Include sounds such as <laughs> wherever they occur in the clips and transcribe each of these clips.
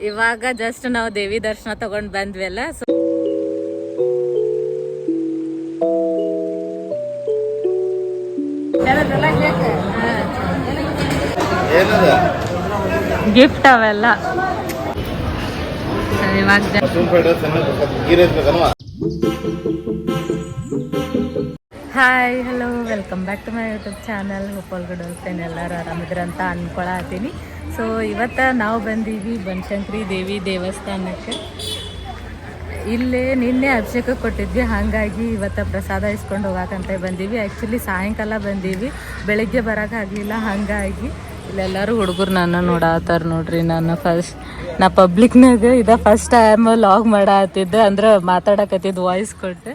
ಇವಾಗ ಜಸ್ಟ್ ನಾವು ದೇವಿ ದರ್ಶನ ತಗೊಂಡ್ ಬಂದ್ವಿ ಅಲ್ಲ ಗಿಫ್ಟ್ ಅವೆಲ್ಲ. ಇವಾಗ hi hello welcome back to my YouTube channel ಹುಪ್ಪಲ್ಗಡ್ ಹೋಗ್ತೇನೆ ಎಲ್ಲರೂ ಆರಾಮಿದ್ರಂತ ಅನ್ಕೊಳತ್ತೀನಿ. ಸೊ ಇವತ್ತು ನಾವು ಬಂದೀವಿ ಬನಶಂಕರಿ ದೇವಿ ದೇವಸ್ಥಾನಕ್ಕೆ. ಇಲ್ಲಿ ನಿನ್ನೆ ಅಭಿಷೇಕ ಕೊಟ್ಟಿದ್ವಿ. ಹಾಗಾಗಿ ಇವತ್ತು ಪ್ರಸಾದ ಇಸ್ಕೊಂಡು ಹೋಗಕ್ಕಂತ ಬಂದೀವಿ ಆ್ಯಕ್ಚುಲಿ ಸಾಯಂಕಾಲ ಬಂದೀವಿ ಬೆಳಗ್ಗೆ ಬರೋಕ್ಕಾಗಲಿಲ್ಲ ಹಾಗಾಗಿ ಇಲ್ಲೆಲ್ಲರೂ ಹುಡುಗರು ನನ್ನ ನೋಡತ್ತಾರ ನೋಡ್ರಿ. ನಾನು ಫಸ್ಟ್ ನಾ ಪಬ್ಲಿಕ್ನಾಗ ಇದ ಫಸ್ಟ್ ಟೈಮ್ ಲಾಗ್ ಮಾಡತ್ತಿದ್ದೆ ಅಂದ್ರೆ ಮಾತಾಡಕತ್ತಿದ್ದು ವಾಯ್ಸ್ ಕೊಟ್ಟು.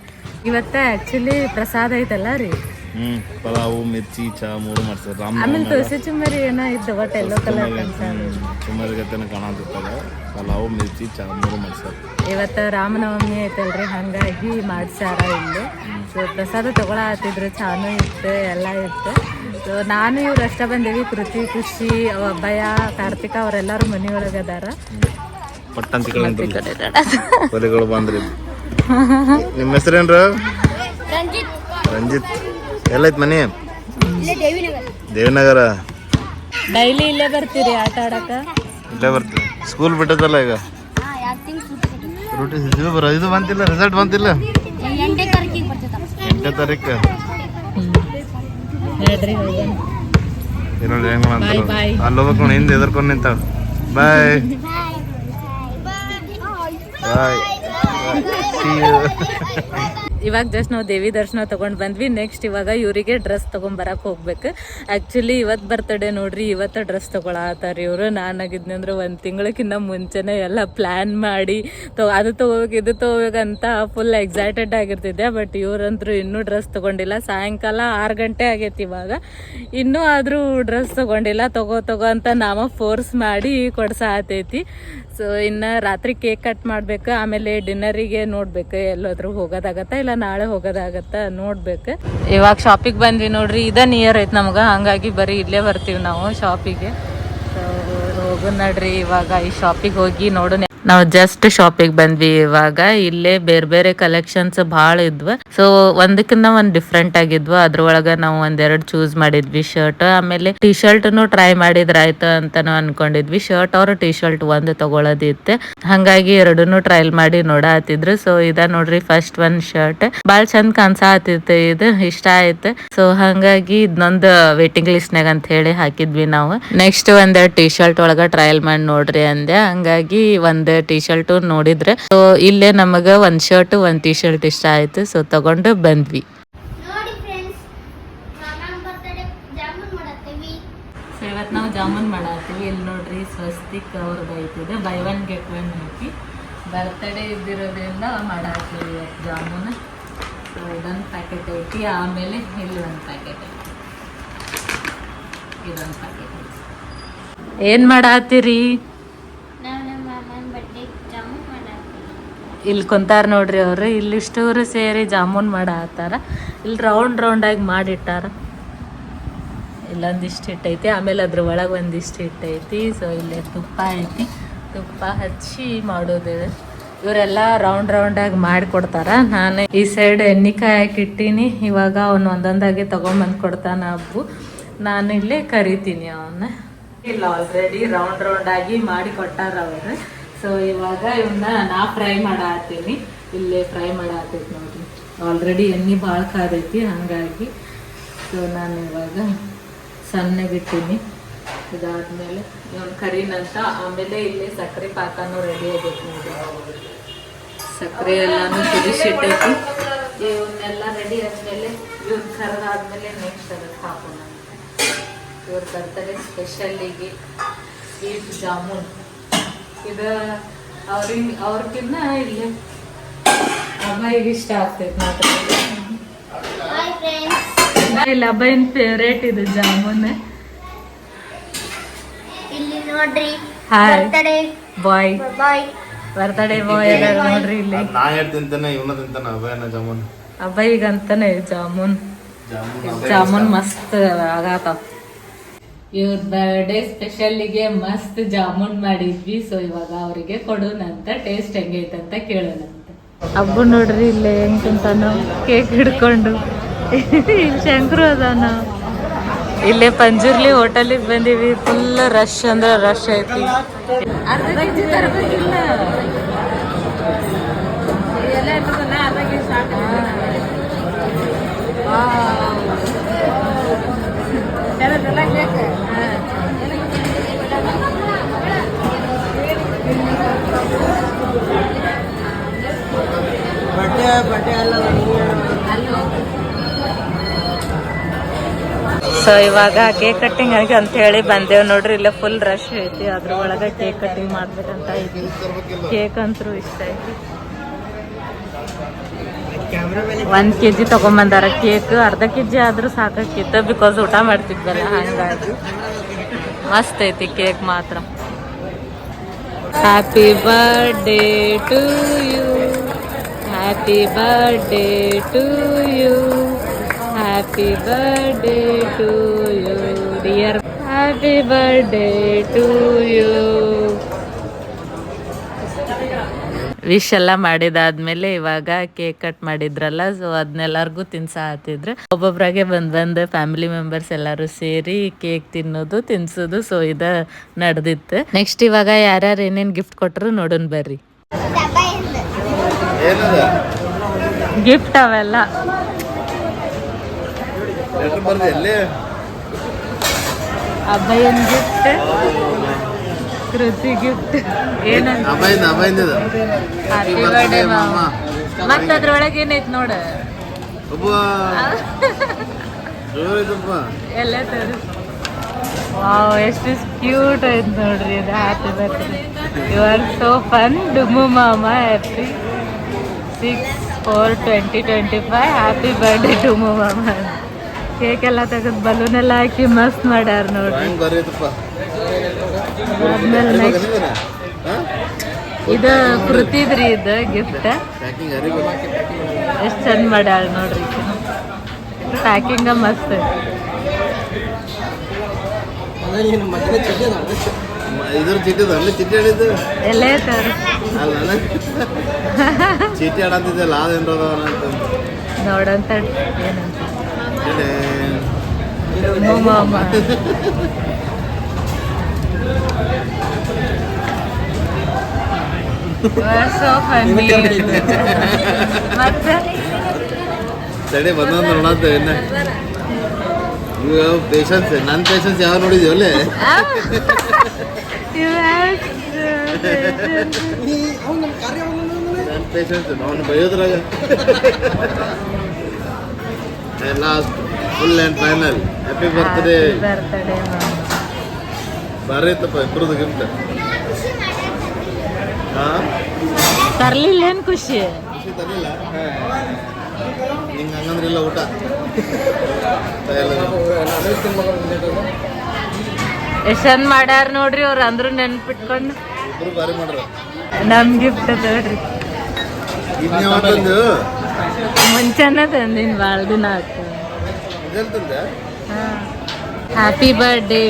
ಇವತ್ತ ಆಕ್ಚುಲಿ ಪ್ರಸಾದ ಐತಲ್ಲ ರೀ. ಹ್ಮ್ ಪಲಾವು ಮಿರ್ಚಿ ಚಾ ಮೂರು ಮಾಡ್ತಾರೆ ರಾಮ್ ಆಮೇಲೆ ತುಳಸಿ ಚುಮ್ಮರಿ ಏನೋ ಇತ್ತು ಒಟ್ಟು ಎಲ್ಲೋ ಕಲರ್ ಚುಮ್ಮರಿ ಗತೆನ ಕಾಣತಿರ್ತದೆ ಪಲಾವು ಮಿರ್ಚಿ ಚಾ ಮೂರು ಮಾಡ್ತಾರೆ ಇವತ್ತ ರಾಮನವಮಿ ಐತಲ್ರಿ ಹಂಗಾಗಿ ಮಾಡ್ಸ್ಯಾರ ಇಲ್ಲಿ. ಸೊ ಪ್ರಸಾದ ತಗೊಳತ್ತಿದ್ರು ಚಾನು ಇತ್ತು ಎಲ್ಲ ಇತ್ತು. ಸೊ ನಾನು ಇವ್ರು ಅಷ್ಟ ಬಂದೇವಿ ಕೃತಿ ಖುಷಿ ಅವ ಅಬ್ಬಯ್ಯ ಕಾರ್ತಿಕ ಅವರೆಲ್ಲರೂ ಮನೆಯೊಳಗೆ ಅದಾರ ಪಟ್ಟಂತ ಹೊಲಿಗಳು ಬಂದ್ರಿ. ನಿಮ್ಮ ಹೆಸರೇನ್ರ ರಂಜಿತ್. ಎಲ್ಲೈತ್ ಮನಿ? ದೇವಿನಗರ. ಡೈಲಿ ಇಲ್ಲೇ ಬರ್ತೀರಿ ಆಟ ಆಡಕ ಇಲ್ಲೇ ಬರ್ತೀವಿ. ಸ್ಕೂಲ್ ಬಿಟ್ಟದಲ್ಲ ಈಗ? ರೂಟಿ ಇದು ಬರ ಇದು ಬಂತಿಲ್ಲ ರಿಸಲ್ಟ್ ಬಂತಿಲ್ಲ? ಎಂಟನೇ ತಾರೀಕು? ಹೇಳ್ರಿ ಹೆಂಗ್. ಅಲ್ಲಿ ಹೋಗ್ಬೇಕು ಹಿಂದೆ ಎದರ್ಕೊಂಡು ನಿಂತಾವ ಬಾಯ್. ಬಾಯ್. <laughs> ಇವಾಗ ಜಸ್ಟ್ ನಾವು ದೇವಿ ದರ್ಶನ ತಗೊಂಡ್ ಬಂದ್ವಿ. ನೆಕ್ಸ್ಟ್ ಇವಾಗ ಇವರಿಗೆ ಡ್ರೆಸ್ ತಗೊಂಡ್ ಬರಕ್ ಹೋಗ್ಬೇಕು. ಆಕ್ಚುಲಿ ಇವತ್ ಬರ್ತಡೇ ನೋಡ್ರಿ, ಇವತ್ತ ಡ್ರೆಸ್ ತಗೊಳತ್ತಾರ ಇವ್ರು. ನಾನಾಗಿದ್ನಿ ಅಂದ್ರೆ ಒಂದ್ ತಿಂಗಳಕ್ಕಿಂತ ಮುಂಚೆನೆ ಎಲ್ಲ ಪ್ಲಾನ್ ಮಾಡಿ ತೊ, ಅದು ತಗೋಬೇಕು, ಇದು ತಗೋಬೇಕಂತ ಫುಲ್ ಎಕ್ಸೈಟೆಡ್ ಆಗಿರ್ತಿದ್ದೆ. ಬಟ್ ಇವ್ರಂತ್ರು ಇನ್ನೂ ಡ್ರೆಸ್ ತಗೊಂಡಿಲ್ಲ. ಸಾಯಂಕಾಲ ಆರು ಗಂಟೆ ಆಗೈತಿ ಇವಾಗ. ಇನ್ನೂ ಆದ್ರೂ ಡ್ರೆಸ್ ತಗೊಂಡಿಲ್ಲ. ತಗೋ ತಗೋ ಅಂತ ನಾವ ಫೋರ್ಸ್ ಮಾಡಿ ಕೊಡ್ಸಾತೈತಿ. ಸೊ ಇನ್ನು ರಾತ್ರಿ ಕೇಕ್ ಕಟ್ ಮಾಡ್ಬೇಕು, ಆಮೇಲೆ ಡಿನ್ನರಿಗೆ ನೋಡ್ಬೇಕು, ಎಲ್ಲಾದ್ರೂ ಹೋಗೋದಾಗತ್ತ ಇಲ್ಲ ನಾಳೆ ಹೋಗೋದಾಗತ್ತ ನೋಡ್ಬೇಕು. ಇವಾಗ ಶಾಪಿಗೆ ಬಂದ್ವಿ ನೋಡ್ರಿ, ಇದ ನಿಯರ್ ಐತೆ ನಮ್ಗೆ, ಹಂಗಾಗಿ ಬರೀ ಇಲ್ಲೇ ಬರ್ತೀವಿ ನಾವು ಶಾಪಿಗೆ ಸೊ ಹೋಗೋಣ ನಡ್ರಿ, ಇವಾಗ ಈ ಶಾಪಿಗೆ ಹೋಗಿ ನೋಡೋಣ. ನಾವು ಜಸ್ಟ್ ಶಾಪಿಗೆ ಬಂದ್ವಿ ಇವಾಗ. ಇಲ್ಲೇ ಬೇರೆ ಬೇರೆ ಕಲೆಕ್ಷನ್ಸ್ ಭಾಳ ಇದ್ವು. ಸೊ ಒಂದಕ್ಕಿಂತ ಒಂದ್ ಡಿಫ್ರೆಂಟ್ ಆಗಿದ್ವು. ಅದ್ರೊಳಗ ನಾವು ಒಂದೆರಡು ಚೂಸ್ ಮಾಡಿದ್ವಿ. ಶರ್ಟ್ ಆಮೇಲೆ ಟಿ ಶರ್ಟ್ನು ಟ್ರೈ ಮಾಡಿದ್ರಾಯ್ತು ಅಂತಾನು ಅನ್ಕೊಂಡಿದ್ವಿ. ಶರ್ಟ್ ಅವ್ರ ಟಿ ಶರ್ಟ್ ಒಂದು ತಗೊಳ್ಳೋದಿತ್ತೆ ಹಂಗಾಗಿ ಎರಡನ್ನು ಟ್ರೈಲ್ ಮಾಡಿ ನೋಡಾತಿದ್ರು ಸೊ ಇದ ನೋಡ್ರಿ ಫಸ್ಟ್ ಒಂದ್ ಶರ್ಟ್ ಬಾಳ್ ಚಂದ ಕಾಣ್ಸಾತಿತ್ತು ಇದು. ಇಷ್ಟ ಆಯ್ತು. ಸೊ ಹಂಗಾಗಿ ಇದನ್ನೊಂದು ವೇಟಿಂಗ್ ಲಿಸ್ಟ್ ನಾಗ ಅಂತ ಹೇಳಿ ಹಾಕಿದ್ವಿ ನಾವು. ನೆಕ್ಸ್ಟ್ ಒಂದೆರಡು ಟಿ ಶರ್ಟ್ ಒಳಗ ಟ್ರಯಲ್ ಮಾಡಿ ನೋಡ್ರಿ ಅಂದೆ. ಹಂಗಾಗಿ ಒಂದ್ ಟಿ ಶರ್ಟ್ ನೋಡಿದ್ರೆ. ಸೊ ಇಲ್ಲೇ ನಮಗ ಒಂದ್ ಶರ್ಟ್ ಒಂದ್ ಟಿ ಶರ್ಟ್ ಇಷ್ಟ ಆಯ್ತು. ಸೊ ತಗೊಂಡು ಬಂದ್ವಿ. ನೋಡಿ ಫ್ರೆಂಡ್ಸ್ ನಮ್ಮ ಬರ್ತಡೇ ಜಾಮೂನ್ ಮಾಡತ್ತೀವಿ. ಸೊ ಇವತ್ತು ನಾವು ಜಾಮೂನ್ ಮಾಡತ್ತೀವಿ. ಇಲ್ಲಿ ನೋಡ್ರಿ ಸ್ವಸ್ತಿಕ್ ಅವ್ರದ್ದು ಐತಿದೆ ಬೈ ಒನ್ ಗೆಟ್ ಒನ್ ಹಾಕಿ. ಬರ್ತಡೇ ಇದ್ದಿರೋದ್ರಿಂದ ಮಾಡಾಕ್ತೀವಿ ಇವತ್ತು ಜಾಮೂನ್. ಸೊ ಇದೊಂದು ಪ್ಯಾಕೆಟ್ ಐತಿ. ಆಮೇಲೆ ಇಲ್ಲಿ ಒಂದು ಪ್ಯಾಕೆಟ್ ಐತಿ. ಇದೊಂದು ಪ್ಯಾಕೆಟ್ ಐತಿ. ಏನು ಮಾಡತ್ತೀರಿ ನಾವು ನಮ್ಮ ಮಾಮನ ಬರ್ತಡೇ ಜಾಮೂನ್ ಮಾಡತ್ತೀವಿ ಇಲ್ಲಿ ಕುಂತಾರ ನೋಡ್ರಿ ಅವರು. ಇಲ್ಲಿ ಇಷ್ಟವರು ಸೇರಿ ಜಾಮೂನ್ ಮಾಡತ್ತಾರ ಇಲ್ಲಿ ರೌಂಡ್ ರೌಂಡಾಗಿ ಮಾಡಿಟ್ಟಾರ. ಇಲ್ಲೊಂದಿಷ್ಟು ಹಿಟ್ಟೈತಿ ಆಮೇಲೆ ಅದ್ರ ಒಳಗೆ ಒಂದಿಷ್ಟು ಹಿಟ್ಟೈತಿ ಸೊ ಇಲ್ಲಿ ತುಪ್ಪ ಐತಿ. ತುಪ್ಪ ಹಚ್ಚಿ ಮಾಡೋದು. ಇವರೆಲ್ಲ ರೌಂಡ್ ರೌಂಡಾಗಿ ಮಾಡಿ ಕೊಡ್ತಾರ ನಾನು ಈ ಸೈಡ್ ಎಣ್ಣಿಕಾಯಿ ಹಾಕಿಟ್ಟಿನಿ. ಇವಾಗ ಅವ್ನು ಒಂದೊಂದಾಗಿ ತಗೊಂಬಂದು ಕೊಡ್ತಾನ ಹಬ್ಬು ನಾನು ಇಲ್ಲೇ ಕರಿತೀನಿ ಅವನ್ನ ಇಲ್ಲ ಆಲ್ರೆಡಿ ರೌಂಡ್ ರೌಂಡ್ ಆಗಿ ಮಾಡಿ ಕೊಟ್ಟಾರ ಅವರು. ಸೊ ಇವಾಗ ಇವನ್ನ ನಾ ಫ್ರೈ ಮಾಡತ್ತೀನಿ ಇಲ್ಲೇ ಫ್ರೈ ಮಾಡತ್ತೈತಿ ನೋಡ್ರಿ. ಆಲ್ರೆಡಿ ಎಣ್ಣೆ ಭಾಳ ಕಾದೈತಿ, ಹಾಗಾಗಿ. ಸೊ ನಾನು ಇವಾಗ ಸಣ್ಣಗಿಟ್ಟೀನಿ ಇದಾದ್ಮೇಲೆ ಇವನ್ ಕರೀನಂತ ಆಮೇಲೆ ಇಲ್ಲಿ ಸಕ್ಕರೆ ಪಾಕನೂ ರೆಡಿ ಆಗೈತಿ ನೋಡ್ರಿ. ಸಕ್ಕರೆ ಎಲ್ಲಾನು ಕುದಿಸಿಟ್ಟೈತಿ ಇವನ್ನೆಲ್ಲ ರೆಡಿ ಆದ್ಮೇಲೆ ಇವನ್ ಕರೆದಾದ್ಮೇಲೆ ನೆಕ್ಸ್ಟ್ ಅದಕ್ಕೆ ಹಾಕೋಣ. ಇವ್ರ ಬರ್ತಡೇ ಸ್ಪೆಷಲ್ಲಿಗೆ ಸ್ವೀಟ್ ಜಾಮೂನ್. ಇದು ಅವ್ರಿಗೆ ಅವ್ರಕ್ಕಿನ್ನ ಇಲ್ಲಿ. ಅಮ್ಮಾಯಿಗೆ ಇಷ್ಟ ಆಗ್ತೈತೆ ಮಾತ್ರ. ಹಾಯ್ ಫ್ರೆಂಡ್ಸ್ ಇಲ್ಲ ಅಬ್ಬೈನ್ ಫೇವ್ರೇಟ್ ಇದು ಜಾಮೂನ್ ಇಲ್ಲಿ ನೋಡ್ರಿ. ಹಾಯ್ ಬಾಯ್ ಬಾಯ್ ಬರ್ತಡೇ ಬಾಯ್ ನೋಡ್ರಿ ಇಲ್ಲಿ. ನಾ ಹೇಳ್ತಿಂತಾನೆ ಇವನ ತಿಂತಾನೆ ಅಭಯನ ಜಾಮೂನ್ ಜಾಮೂನ್ ಜಾಮೂನ್ ಜಾಮೂನ್ ಮಸ್ತ್ ಆಗತ್ತಾವ ಇವ್ರ ಬರ್ಡೇ ಸ್ಪೆಷಲ್ಗೆ ಮಸ್ತ್ ಜಾಮೂನ್ ಮಾಡಿದ್ವಿ. ಸೊ ಇವಾಗ ಅವರಿಗೆ ಕೊಡೋಣಂತ ಟೇಸ್ಟ್ ಹೆಂಗೈತೆ ಅಂತ ಕೇಳೋಣಂತ. ಹಬ್ಬ ನೋಡ್ರಿ ಇಲ್ಲೇ ಹೆಂಗ್ ಕುಂತಾನು ಕೇಕ್ ಹಿಡ್ಕೊಂಡು. ಇಲ್ಲಿ ಶಂಕರು ಅದಾನ. ಇಲ್ಲೇ ಪಂಜುರ್ಲಿ ಹೋಟೆಲಿಗೆ ಬಂದೀವಿ. ಫುಲ್ ರಶ್ ಅಂದ್ರೆ ರಶ್ ಐತಿ. ಅರ್ಧ ಸೊ ಇವಾಗ ಕೇಕ್ ಕಟ್ಟಿಂಗ್ ಆಗಿ ಅಂತ ಹೇಳಿ ಬಂದೇವ್ ನೋಡ್ರಿ, ಇಲ್ಲೇ ಫುಲ್ ರಶ್ ಐತಿ. ಅದ್ರ ಒಳಗೆ ಕೇಕ್ ಕಟ್ಟಿಂಗ್ ಮಾಡ್ಬೇಕಂತ ಇದೀವಿ. ಕೇಕ್ ಅಂತೂ ಇಷ್ಟ ಐತಿ. ಒಂದ್ ಕೆ ಜಿ ತಗೊಂಬಂದಾರ. ಕೇಕ್ ಅರ್ಧ ಕೆ ಜಿ ಆದ್ರೂ ಸಾಕಾಕಿತ್ತು ಬಿಕಾಸ್ ಊಟ ಮಾಡ್ತಿದ್ವಲ್ಲ, ಹಂಗಾಗಿ. ಮಸ್ತ್ ಐತಿ ಕೇಕ್ ಮಾತ್ರ. Happy birthday to you happy birthday to you happy birthday to you dear happy birthday to you wish ಎಲ್ಲ ಮಾಡಿದಾದ್ಮೇಲೆ ಇವಾಗ ಕೇಕ್ ಕಟ್ ಮಾಡಿದ್ರಲ್ಲ ಸೊ ಅದನ್ನೆಲ್ಲರಿಗೂ ತಿನ್ಸ ಹತ್ತಿದ್ರು. ಒಬ್ಬೊಬ್ರಾಗೆ ಬಂದ್ ಬಂದ್ ಫ್ಯಾಮಿಲಿ ಮೆಂಬರ್ಸ್ ಎಲ್ಲರೂ ಸೇರಿ ಕೇಕ್ ತಿನ್ನೋದು, ತಿನ್ಸೋದು ಸೊ ಇದ ನಡೆದಿತ್ತು. ನೆಕ್ಸ್ಟ್ ಇವಾಗ ಯಾರ್ಯಾರು ಏನೇನು ಗಿಫ್ಟ್ ಕೊಟ್ಟರು ನೋಡೋಣ ಬರ್ರಿ. ಗಿಫ್ಟ್ ಅವೆಲ್ಲ. ಅಬ್ಬಯ್ಯನ್ ಗಿಫ್ಟ್ ಕೃತಿ ಗಿಫ್ಟ್ ಏನಂತ? ಹ್ಯಾಪಿ ಬರ್ಡೇ ಮಾಮ. ಮತ್ತ ಅದ್ರೊಳಗೆ ಏನೈತ್ ನೋಡ? <laughs> ಎಲ್ಲ ತೋರಿಸ್. ವಾವ್ ಎಷ್ಟು ಕ್ಯೂಟ್ ಐತೆ ನೋಡ್ರಿ ಇದು happy birthday you are so fun ಡುಮ್ಮು ಮಾಮ happy six four twenty twenty five happy birthday to ಮಾಮ ಕೇಕ್ ಎಲ್ಲ ತೆಗೆದು ಬಲೂನ್ ಎಲ್ಲ ಹಾಕಿ ಮಸ್ತ್ ಮಾಡ್ಯಾರ ನೋಡ್ರಿ. ಆದ್ಮೇಲೆ ನೆಕ್ಸ್ಟ್ ಇದು ಕೃತಿದ್ರಿ ಇದು ಗಿಫ್ಟ್ ಎಷ್ಟು ಚಂದ ಮಾಡ್ಯಾಳ ನೋಡ್ರಿ ಪ್ಯಾಕಿಂಗ ಮಸ್ತ್. ಎಲ್ಲೇ ತೋರಿಸ್ ಚೀಟಿ ಆಡಂತಿದ್ದಲ್ಲ ಅದೇನ್ರದ ಅಂತ ನೋಡಂತ ಏನಂತ ಚೀಟಿ. ಮಾಮ ಸೊ ಫನ್ನಿ ಮತ್ತೆ ತಡಿ ಬಂದೊಂದು ನೋಡಂತ ಇನ್ನ ಇವು ಪೇಷನ್ಸ್ ನನ್ನ ಪೇಷನ್ಸ್ ಯಾವ ನೋಡಿದ್ವಿ ಅಲ್ಲೇ? ನನ್ನ ಪೇಷನ್ಸ್ ನಾನು ಬಯೋದ್ರಾಗ? Last full and final happy birthday ಬಾರಿ ಇತ್ತಪ್ಪ ಇಬ್ಬರದು ಗಿಫ್ಟ್ ಹಾಂ ತರ್ಲಿಲ್ಲ ಏನ್ ಖುಷಿ? ಖುಷಿ ತರಲಿಲ್ಲ? ನಿಂಗೆ ಹಂಗಂದ್ರೆ ಇಲ್ಲ ಊಟ. ಎಷ್ಟು ಚಂದ ಮಾಡ್ಯಾರ ನೋಡ್ರಿ ಅವ್ರು ಅಂದ್ರು ನೆನ್ಪಿಟ್ಕೊಂಡು. ಇಬ್ರು ಬಾರಿ ಮಾಡ್ರ. ನಮ್ ಗಿಫ್ಟ್ ಒಂದೊಂದು ಮುಂಚೆನ ತಂದಿನ್ ಭಾಳ ದಿನ ಇದೆಂತಂದೆ ಹ್ಯಾಪಿ ಬರ್ಡೇ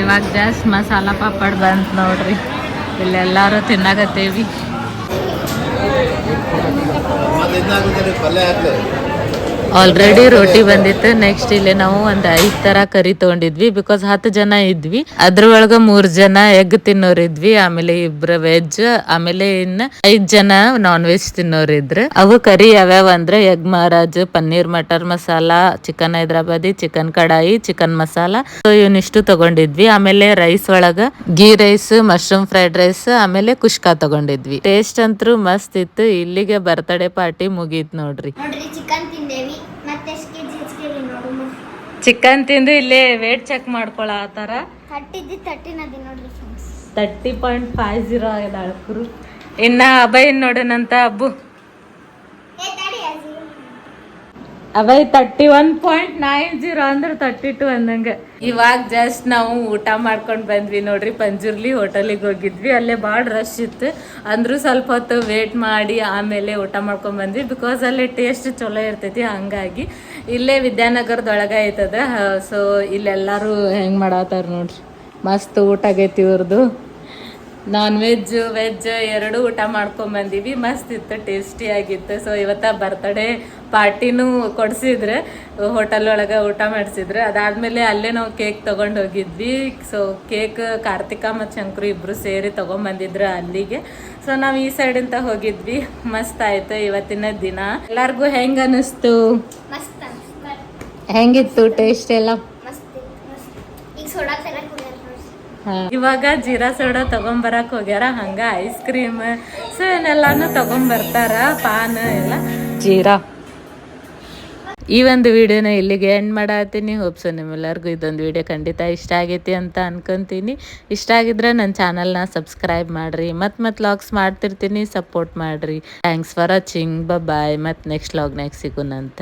ಇವಾಗ ಜಾಸ್ತಿ ಮಸಾಲ ಪಾಪಡ್ ಬಂತು ನೋಡ್ರಿ. ಇಲ್ಲೆಲ್ಲಾರು ತಿನ್ನಾಗತ್ತೇವಿ మాకు ఎందుకు పల్లె ఆటలేదు ಆಲ್ರೆಡಿ ರೋಟಿ ಬಂದಿತ್ತು. ನೆಕ್ಸ್ಟ್ ಇಲ್ಲಿ ನಾವು ಒಂದ್ ಐದ್ ತರ ಕರಿ ತಗೊಂಡಿದ್ವಿ. ಬಿಕಾಸ್ ಹತ್ತು ಜನ ಇದ್ವಿ. ಅದ್ರೊಳಗ ಮೂರ್ ಜನ ಎಗ್ ತಿನ್ನೋರ್ ಇದ್ವಿ. ಆಮೇಲೆ ಇಬ್ರ ವೆಜ್ ಆಮೇಲೆ ಇನ್ನ ಐದ್ ಜನ ನಾನ್ ವೆಜ್ ತಿನ್ನೋರ್ ಅವು ಕರಿ ಯಾವ್ಯಾವ ಅಂದ್ರೆ egg Maharaj paneer matar masala chicken Hyderabadi chicken kadai chicken masala. So ಇವನಿಷ್ಟು ತಗೊಂಡಿದ್ವಿ. ಆಮೇಲೆ ರೈಸ್ ಒಳಗ ghee rice mushroom fried rice ಆಮೇಲೆ ಕುಷ್ಕಾ ತಗೊಂಡಿದ್ವಿ. ಟೇಸ್ಟ್ ಅಂತೂ ಮಸ್ತ್ ಇತ್ತು. ಇಲ್ಲಿಗೆ ಬರ್ತಡೇ ಪಾರ್ಟಿ ಮುಗೀತ್ ನೋಡ್ರಿ. ಚಿಕನ್ ತಿಂದೇವಿ ಮತ್ತೆ ಎಷ್ಟು ಕೆ ಜಿ ಹೆಚ್ಚಿಗೆ ನೋಡು ಚಿಕನ್ ತಿಂದು ಇಲ್ಲಿ ವೇಟ್ ಚೆಕ್ ನೋಡ್ರಿ friends thirty point five zero ಆಗಿದೆ ಅಳ್ಕರು. ಇನ್ನ ಅಭಯ್ ನೋಡೋಣಂತ ಅಬ್ಬು. Abhay thirty one point nine zero ಅಂದ್ರೆ ತರ್ಟಿ ಟು ಅಂದಂಗೆ. ಇವಾಗ ಜಸ್ಟ್ ನಾವು ಊಟ ಮಾಡ್ಕೊಂಡು ಬಂದ್ವಿ ನೋಡ್ರಿ ಪಂಜುರ್ಲಿ ಹೋಟೆಲಿಗೆ ಹೋಗಿದ್ವಿ. ಅಲ್ಲೇ ಭಾಳ ರಶ್ ಇತ್ತು. ಅಂದ್ರೂ ಸ್ವಲ್ಪ ಹೊತ್ತು ವೇಟ್ ಮಾಡಿ ಆಮೇಲೆ ಊಟ ಮಾಡ್ಕೊಂಡ್ ಬಂದ್ವಿ. ಬಿಕಾಸ್ ಅಲ್ಲಿ ಟೇಸ್ಟ್ ಚಲೋ ಇರ್ತೈತಿ ಹಂಗಾಗಿ. ಇಲ್ಲೇ ವಿದ್ಯಾನಗರದೊಳಗೆ ಐತದ ಸೊ ಇಲ್ಲೆಲ್ಲರೂ ಹೆಂಗೆ ಮಾಡತ್ತಾರ ನೋಡ್ರಿ. ಮಸ್ತ್ ಊಟ ಆಗೈತಿ ಇವ್ರದ್ದು ನಾನ್ ವೆಜ್ ವೆಜ್ ಎರಡು ಊಟ ಮಾಡ್ಕೊಂಡ್ ಬಂದೀವಿ ಮಸ್ತ್ ಇತ್ತು ಟೇಸ್ಟಿ ಆಗಿತ್ತು. ಸೊ ಇವತ್ತ ಬರ್ತಡೇ ಪಾರ್ಟಿನೂ ಕೊಡ್ಸಿದ್ರೆ. ಹೋಟೆಲ್ ಒಳಗೆ ಊಟ ಮಾಡಿಸಿದ್ರು. ಅದಾದ್ಮೇಲೆ ಅಲ್ಲೇ ನಾವು ಕೇಕ್ ತಗೊಂಡ್ ಹೋಗಿದ್ವಿ. ಸೊ ಕೇಕ್ ಕಾರ್ತಿಕ ಮತ್ತು ಶಂಕರು ಇಬ್ರು ಸೇರಿ ತಗೊಂಡ್ ಬಂದಿದ್ರು ಅಲ್ಲಿಗೆ. ಸೊ ನಾವು ಈ ಸೈಡ್ ಅಂತ ಹೋಗಿದ್ವಿ. ಮಸ್ತ್ ಆಯ್ತು ಇವತ್ತಿನ ದಿನ. ಎಲ್ಲಾರ್ಗು ಹೆಂಗ್ ಅನಿಸ್ತು? ಮಸ್ತ್ ಹೆಂಗಿತ್ತು ಟೇಸ್ಟ್ ಎಲ್ಲ? ಇವಾಗ ಜೀರಾ ಸೋಡಾ ತಗೊಂಬರಕ್ ಹೋಗ್ಯಾರ ಹಂಗ ಐಸ್ ಕ್ರೀಮ್ ಸೊ ಇವನ್ನೆಲ್ಲಾನು ತಗೊಂಬರ್ತಾರ ಪಾನ್ ಎಲ್ಲ. ಜೀರಾ. ಈ ಒಂದು ವಿಡಿಯೋನ ಇಲ್ಲಿಗೆ ಎಂಡ್ ಮಾಡತ್ತೀನಿ ಹೋಪ್ಸು ನಿಮ್ಮೆಲ್ಲರಿಗೂ ಇದೊಂದು ವಿಡಿಯೋ ಖಂಡಿತ ಇಷ್ಟ ಆಗೈತಿ ಅಂತ ಅನ್ಕೊಂತೀನಿ. ಇಷ್ಟ ಆಗಿದ್ರೆ ನನ್ನ ಚಾನಲ್ನ ಸಬ್ಸ್ಕ್ರೈಬ್ ಮಾಡ್ರಿ. ಮತ್ತೆ ಮತ್ತೆ ಲಾಗ್ಸ್ ಮಾಡ್ತಿರ್ತೀನಿ. ಸಪೋರ್ಟ್ ಮಾಡ್ರಿ. ಥ್ಯಾಂಕ್ಸ್ ಫಾರ್ ವಾಚಿಂಗ್ ಬಾಯ್ ಮತ್ತು ನೆಕ್ಸ್ಟ್ ಲಾಗ್ನಾಗ ಸಿಗೋಣಂತ.